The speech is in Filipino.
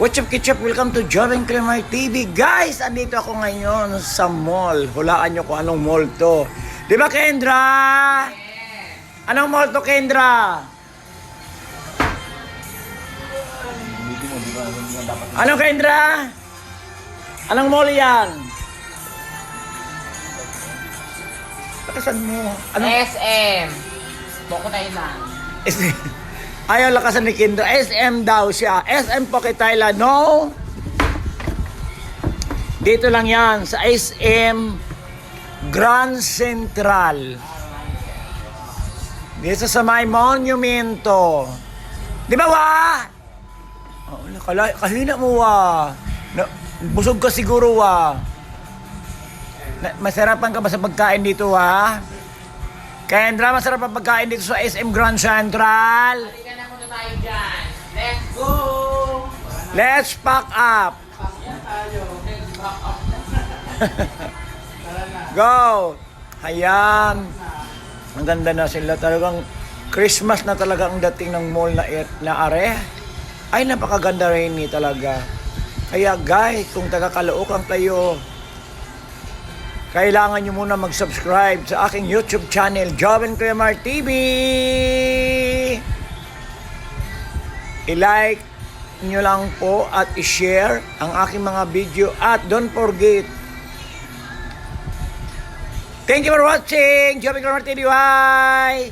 What's up, Ketchup? Welcome to Joven Cremar TV. Guys, andito ako ngayon sa mall. Hulaan nyo kung anong mall to. Di ba, Kendra? Anong mall to, Kendra? Ano, Kendra? Anong mall yan? Lakasan mo. Anong... SM. Boko tayo lang. SM. Ayaw lakasan ni Kendra. SM daw siya. SM po kay Tyla. No! Dito lang yan sa SM Grand Central. Dito sa may monumento. Di ba, wa? Oh, kala, kahina mo, wa. Na, busog ka siguro, wa. Na, masarapan ka ba sa pagkain dito, wa? Kendra, masarap ang pagkain dito sa SM Grand Central. Tayo dyan. Let's go! Let's pack up. Let's back up. Go! Ayan. Ang ganda na sila. Talagang Christmas na talaga ang dating ng mall na, na are. Ay, napakaganda rin ni talaga. Kaya guys, kung taga Caloocan kayo, kailangan nyo muna mag-subscribe sa aking YouTube channel, Joven Cremar TV. I-like nyo lang po at i-share ang aking mga video at don't forget Thank you for watching. Joven Cremar TV. Bye!